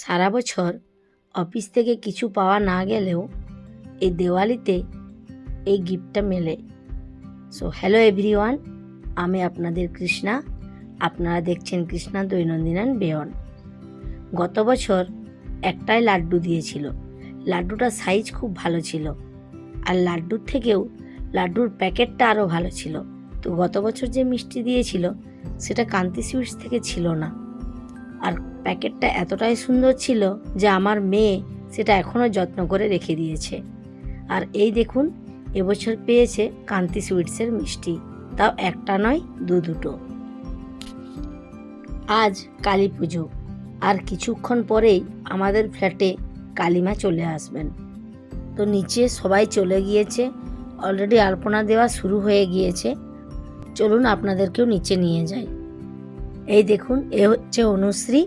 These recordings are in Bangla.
সারা বছর অফিস থেকে কিছু পাওয়া না গেলেও এই দেওয়ালিতে এই গিফটটা মেলে। সো হ্যালো এভরিওয়ান আমি আপনাদের কৃষ্ণা। আপনারা দেখছেন কৃষ্ণা দৈনন্দিন বেয়ন গত বছর একটাই লাড্ডু দিয়েছিল। লাড্ডুটার সাইজ খুব ভালো ছিল। আর লাড্ডুর থেকেও লাড্ডুর প্যাকেটটা আরও ভালো ছিল। তো গত বছর যে মিষ্টি দিয়েছিল, সেটা কান্তি সুইটস থেকে ছিল না। আর প্যাকেটটা এতটাই সুন্দর ছিল যে আমার মেয়ে সেটা এখনও যত্ন করে রেখে দিয়েছে। আর এই দেখুন, এবছর পেয়েছে কান্তি সুইটসের মিষ্টি। তাও একটা নয়, দু দুটো। আজ কালী পুজো। আর কিছুক্ষণ পরেই আমাদের ফ্ল্যাটে কালিমা চলে আসবেন। তো নিচে সবাই চলে গিয়েছে। অলরেডি আলপনা দেওয়া শুরু হয়ে গিয়েছে। চলুন আপনাদেরকেও নিচে নিয়ে যাই। এই দেখুন, এ হচ্ছে অনুশ্রী।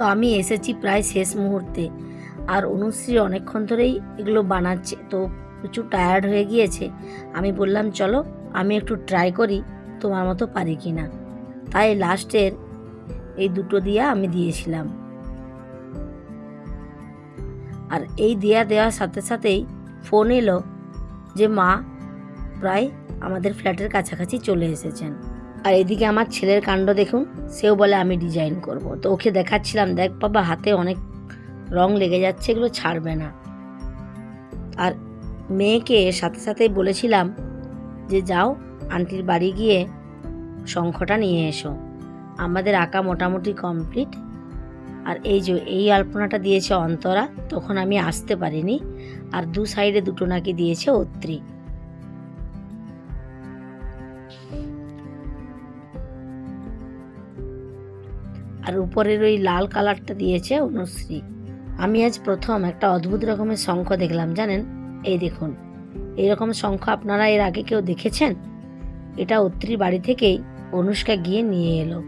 তো আমি এসেছি প্রায় শেষ মুহূর্তে। আর অনুশ্রী অনেকক্ষণ ধরেই এগুলো বানাচ্ছে। তো প্রচুর টায়ার্ড হয়ে গিয়েছে। আমি বললাম, চলো, আমি একটু ট্রাই করি, তোমার মতো পারি কি না? তাই লাস্টের এই দুটো দিয়া আমি দিয়েছিলাম। আর এই দেয়া দেওয়ার সাথে সাথেই ফোন এলো যে মা প্রায় আমাদের ফ্ল্যাটের কাছাকাছি চলে এসেছেন। আর এদিকে আমার ছেলের কাণ্ড দেখুন, সেও বলে, আমি ডিজাইন করব। তো ওকে দেখাচ্ছিলাম, দেখ বাবা, হাতে অনেক রং লেগে যাচ্ছে, এগুলো ছাড়বে না। আর মেয়েকে সাথে সাথে বলেছিলাম যে, যাও, আন্টির বাড়ি গিয়ে শঙ্খটা নিয়ে এসো। আমাদের আঁকা মোটামুটি কমপ্লিট আর এই যে, এই আলপনাটা দিয়েছে অন্তরা, তখন আমি আসতে পারিনি। আর দু সাইডে দুটো নাকি দিয়েছে অত্রি আর উপরের ওই লাল কালারটা দিয়েছে অনুশ্রী। আমি আজ প্রথম একটা অদ্ভুত রকমের শঙ্খ দেখলাম, জানেন? এই দেখুন এইরকম শঙ্খ আপনারা এর আগে কেউ দেখেছেন? এটা অত্রির বাড়ি থেকেই অনুষ্কা গিয়ে নিয়ে এলো।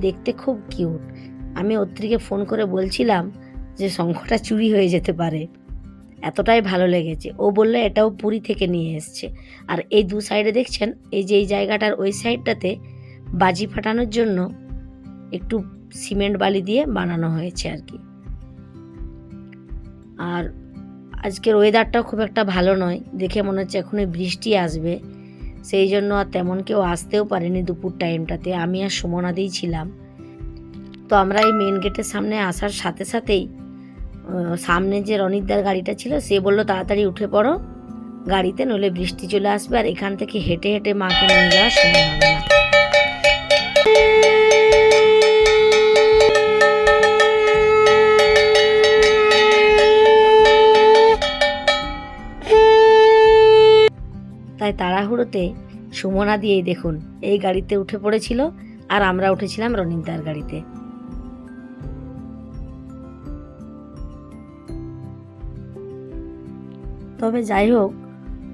দেখতে খুব কিউট। আমি অত্রিকে ফোন করে বলছিলাম যে শঙ্খটা চুরি হয়ে যেতে পারে। এতটাই ভালো লেগেছে। ও বললে, এটাও পুরী থেকে নিয়ে এসছে। আর এই দু সাইডে দেখছেন, এই যে এই জায়গাটার ওই সাইডটাতে বাজি ফাটানোর জন্য একটু সিমেন্ট বালি দিয়ে বানানো হয়েছে আর কি। আর আজকের ওয়েদারটাও খুব একটা ভালো নয়। দেখে মনে হচ্ছে এখনই বৃষ্টি আসবে। সেই জন্য আর তেমন কেউ আসতেও পারেনি দুপুর টাইমটাতে আমি আর সুমনাদেই ছিলাম। তো আমরা এই মেন গেটের সামনে আসার সাথে সাথেই সামনে যে রনিতদার গাড়িটা ছিল, সে বলল, তাড়াতাড়ি উঠে পড়ো। গাড়িতে নইলে বৃষ্টি চলে আসবে। আর এখান থেকে হেঁটে হেঁটে মাকে নিয়ে যাওয়ার সময় হবে না তাড়াহুড়োতে সুমনা দিয়েই দেখুন, এই গাড়িতে উঠে পড়েছিল আর আমরা উঠেছিলাম রনিন্দার গাড়িতে। তবে যাই হোক,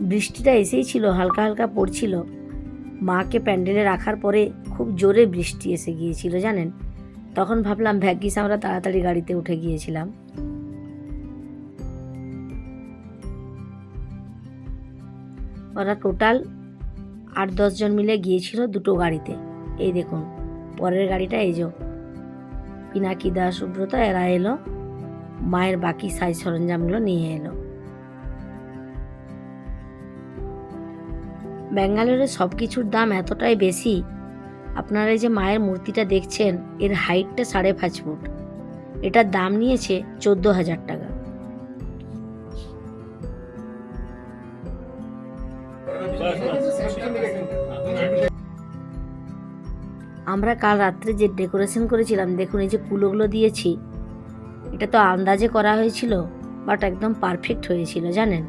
বৃষ্টিটা এসেই ছিল, হালকা হালকা পড়ছিল। মাকে প্যান্ডেলে রাখার পরে খুব জোরে বৃষ্টি এসে গিয়েছিল, জানেন? তখন ভাবলাম, ভাগ্যিস আমরা তাড়াতাড়ি গাড়িতে উঠে গিয়েছিলাম। ওরা টোটাল আট দশজন মিলে গিয়েছিল দুটো গাড়িতে। এই দেখুন, পরের গাড়িটা এই যে। পিনাকি দাস সুব্রতা, এরা এলো। মায়ের বাকি সাজ সরঞ্জামগুলো নিয়ে এলো। ব্যাঙ্গালোরে সব কিছুর দাম এতটাই বেশি, আপনারা এই যে মায়ের মূর্তিটা দেখছেন, এর হাইটটা সাড়ে পাঁচ ফুট। এটার দাম নিয়েছে চোদ্দ হাজার টাকা। আমরা কাল রাত্রে যে ডেকোরেশন করেছিলাম, দেখুন এই যে কুলোগুলো দিয়েছি, এটা তো আন্দাজে করা হয়েছিল, বাট একদম পারফেক্ট হয়েছিল, জানেন?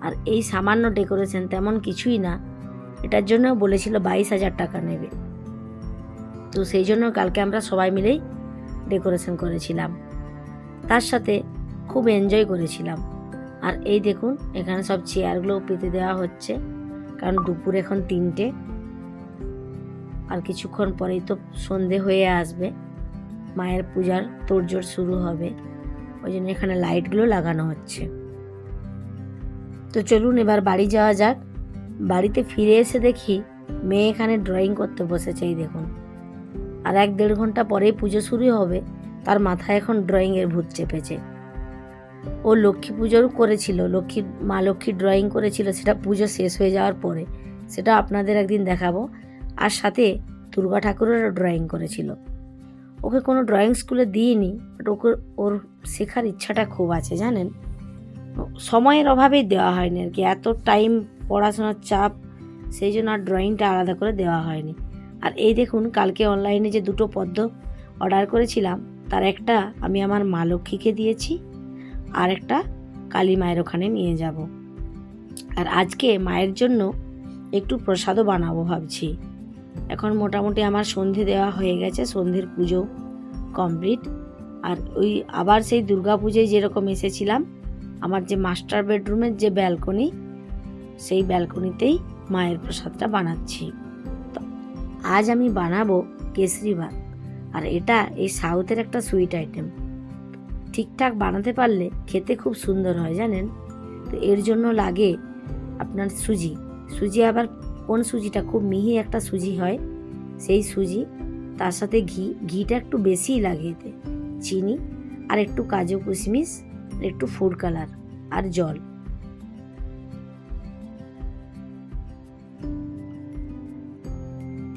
আর এই সামান্য ডেকোরেশন তেমন কিছুই না, এটার জন্য বলেছিল বাইশ হাজার টাকা নেবে। তো সেই জন্য কালকে আমরা সবাই মিলেই ডেকোরেশন করেছিলাম। তার সাথে খুব এনজয় করেছিলাম। আর এই দেখুন, এখানে সব চেয়ারগুলো পেতে দেওয়া হচ্ছে। কারণ দুপুর এখন তিনটে। আর কিছুক্ষণ পরেই তো সন্ধে হয়ে আসবে। মায়ের পূজার তোড়জোড় শুরু হবে। ওই জন্য এখানে লাইটগুলো লাগানো হচ্ছে। তো চলুন এবার বাড়ি যাওয়া যাক। বাড়িতে ফিরে এসে দেখি মেয়ে এখানে ড্রয়িং করতে বসেছে, এই দেখুন। আর এক দেড় ঘণ্টা পরেই পুজো শুরু হবে। তার মাথায় এখন ড্রয়িংয়ের ভূত চেপেছে। ও লক্ষ্মী পুজোরও করেছিল, লক্ষ্মী, মা লক্ষ্মীর ড্রয়িং করেছিল, সেটা পুজো শেষ হয়ে যাওয়ার পরে। সেটা আপনাদের একদিন দেখাবো। আর সাথে দুর্গা ঠাকুরেরও ড্রয়িং করেছিল। ওকে কোনো ড্রয়িং স্কুলে দিইনি বাট ওকে, ওর শেখার ইচ্ছাটা খুব আছে, জানেন? সময়ের অভাবেই দেওয়া হয়নি আর কি, এত টাইম পড়াশোনার চাপ, সেই জন্য আর ড্রয়িংটা আলাদা করে দেওয়া হয়নি। আর এই দেখুন, কালকে অনলাইনে যে দুটো পদ্ম অর্ডার করেছিলাম, তার একটা আমি আমার মা লক্ষ্মীকে দিয়েছি আর একটা কালী মায়ের ওখানে নিয়ে যাব। আর আজকে মায়ের জন্য একটু প্রসাদও বানাবো ভাবছি। এখন মোটামুটি আমার সন্ধে দেওয়া হয়ে গেছে, সন্ধ্যের পুজো কমপ্লিট। আর ওই আবার সেই দুর্গা পুজোয় যেরকম এসেছিলাম, আমার যে মাস্টার বেডরুমের যে ব্যালকনি, সেই ব্যালকনিতেই মায়ের প্রসাদটা বানাচ্ছি। তো আজ আমি বানাবো কেসরি ভাত। আর এটা এই সাউথের একটা সুইট আইটেম। ঠিকঠাক বানাতে পারলে খেতে খুব সুন্দর হয়, জানেন? তো এর জন্য লাগে আপনার সুজি। সুজি আবার কোন সুজিটা? খুব মিহি একটা সুজি হয়, সেই সুজি। তার সাথে ঘি। ঘিটা একটু বেশিই লাগে এতে। চিনি আর একটু কাজু কিশমিশ একটু ফুড কালার আর জল।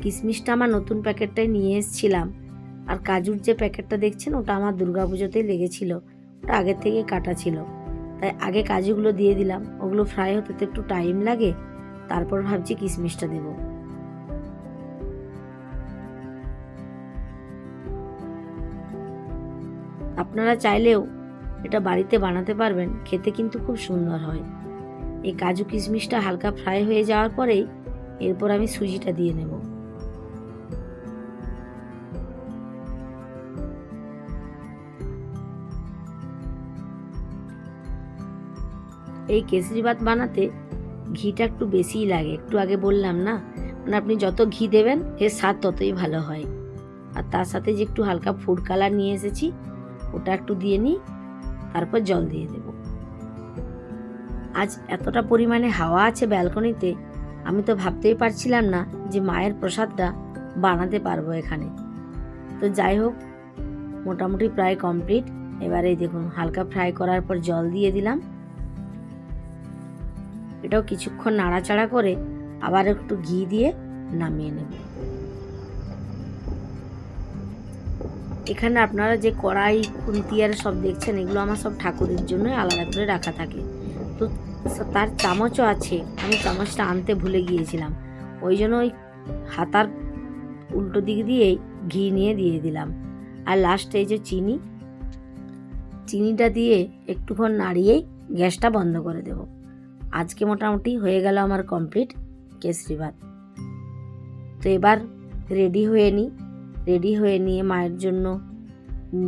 কিশমিশটা আমার নতুন প্যাকেটটাই নিয়ে এসেছিলাম। আর কাজুর যে প্যাকেটটা দেখছেন, ওটা আমার দুর্গাপুজোতেই লেগেছিল। ওটা আগের থেকে কাটা ছিল। তাই আগে কাজুগুলো দিয়ে দিলাম। ওগুলো ফ্রাই হতে তো একটু টাইম লাগে। তারপর ভাবছি কিশমিশটা দেব। আপনারা চাইলেও এটা বাড়িতে বানাতে পারবেন। খেতে কিন্তু খুব সুন্দর হয়। এই কাজু কিশমিশটা হালকা ফ্রাই হয়ে যাওয়ার পরেই এরপর আমি সুজিটা দিয়ে নেব। এই কেসরি ভাত বানাতে ঘিটা একটু বেশিই লাগে। একটু আগে বললাম না? মানে আপনি যত ঘি দেবেন, এর স্বাদ ততই ভালো হয়। আর তার সাথে যে একটু হালকা ফুড কালার নিয়ে এসেছি, ওটা একটু দিয়ে নিই, তারপর জল দিয়ে দেব। আজ এতটা পরিমাণে হাওয়া আছে ব্যালকনিতে, আমি তো ভাবতেই পারছিলাম না যে মায়ের প্রসাদটা বানাতে পারব এখানে। তো যাই হোক, মোটামুটি প্রায় কমপ্লিট এবারে দেখুন, হালকা ফ্রাই করার পর জল দিয়ে দিলাম। এটাও কিছুক্ষণ নাড়াচাড়া করে আবার একটু ঘি দিয়ে নামিয়ে নেব। এখানে আপনারা যে কড়াই, খুন্তি আর সব দেখছেন, এগুলো আমার সব ঠাকুরের জন্য আলাদা করে রাখা থাকে। তো তার চামচও আছে। আমি চামচটা আনতে ভুলে গিয়েছিলাম। ওই জন্য ওই হাতার উল্টো দিক দিয়েই ঘি নিয়ে দিয়ে দিলাম। আর লাস্টে এই যে চিনি, চিনিটা দিয়ে একটুক্ষণ নাড়িয়েই গ্যাসটা বন্ধ করে দেব। আজকে মোটামুটি হয়ে গেল আমার কমপ্লিট কেসরি ভাত। তো এবার রেডি হয়ে নিই। রেডি হয়ে নিয়ে মায়ের জন্য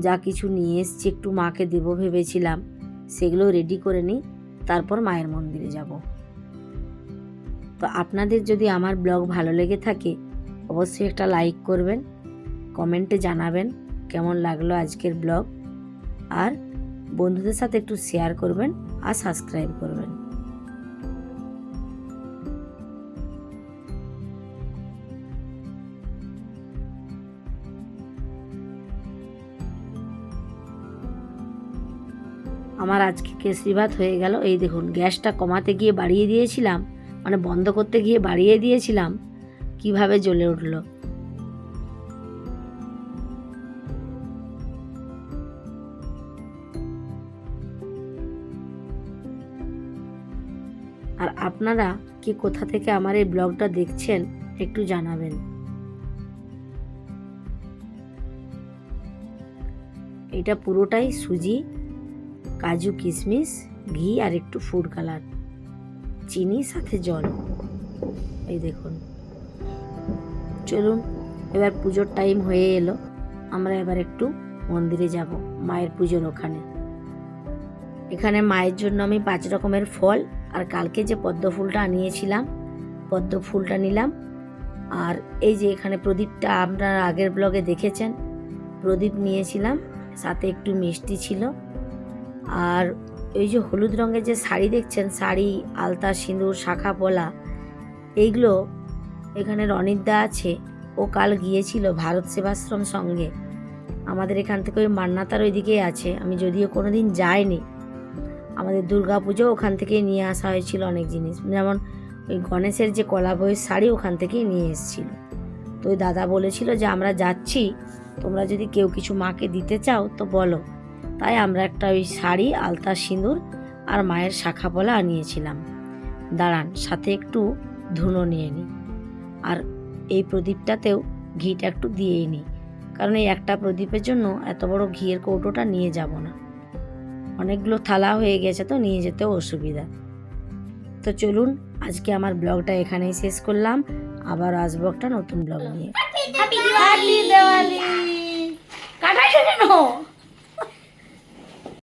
যা কিছু নিয়ে এসছি একটু মাকে দেবো ভেবেছিলাম, সেগুলো রেডি করে নিই, তারপর মায়ের মন্দিরে যাব। তো আপনাদের যদি আমার ব্লগ ভালো লেগে থাকে, অবশ্যই একটা লাইক করবেন, কমেন্টে জানাবেন কেমন লাগল আজকের ব্লগ। আর বন্ধুদের সাথে একটু শেয়ার করবেন আর সাবস্ক্রাইব করবেন। আমার আজকে কেসরি ভাত হয়ে গেল। এই দেখুন, গ্যাসটা কমাতে গিয়ে বাড়িয়ে দিয়েছিলাম মানে বন্ধ করতে গিয়ে বাড়িয়ে দিয়েছিলাম। কীভাবে জ্বলে উঠল? আর আপনারা কি কোথা থেকে আমার এই ব্লগটা দেখছেন, একটু জানাবেন। এটা পুরোটাই সুজি কাজু কিশমিশ ঘি আর একটু ফুড কালার চিনি, সাথে জল। এই দেখুন। চলুন, এবার পুজোর টাইম হয়ে এলো। আমরা এবার একটু মন্দিরে যাব, মায়ের পুজোর ওখানে। এখানে মায়ের জন্য আমি পাঁচ রকমের ফল, আর কালকে যে পদ্ম ফুলটা আনিয়েছিলাম, পদ্ম ফুলটা নিলাম। আর এই যে এখানে প্রদীপটা আপনারা আগের ব্লগে দেখেছেন, প্রদীপ নিয়েছিলাম, সাথে একটু মিষ্টি ছিল। আর এই যে হলুদ রঙের যে শাড়ি দেখছেন, শাড়ি, আলতা, সিঁদুর, শাখা, পলা, এইগুলো এখানে রনিতদা আছে। ও কাল গিয়েছিল ভারত সেবাশ্রম সঙ্গে। আমাদের এখান থেকে ওই মান্নাতার ওইদিকেই আছে। আমি যদিও কোনো দিন যাইনি। আমাদের দুর্গা পুজো ওখান থেকেই নিয়ে আসা হয়েছিল অনেক জিনিস। যেমন ওই গণেশের যে কলা বইয়ের শাড়ি ওখান থেকেই নিয়ে এসেছিল। তো ওই দাদা বলেছিল যে, আমরা যাচ্ছি। তোমরা যদি কেউ কিছু মাকে দিতে চাও, তো বলো। তাই আমরা একটা ওই শাড়ি আলতা সিঁদুর আর মায়ের শাখা পলা আনিয়েছিলাম। দাঁড়ান সাথে একটু ধুনো নিয়ে নিই আর এই প্রদীপটাতেও ঘিটা একটু দিয়েই নিই কারণ এই একটা প্রদীপের জন্য এত বড় ঘিয়ের কৌটোটা নিয়ে যাব না। অনেকগুলো থালা হয়ে গেছে তো নিয়ে যেতেও অসুবিধা। তো চলুন আজকে আমার ব্লগটা এখানেই শেষ করলাম। আবার আসব একটা নতুন ব্লগ নিয়ে।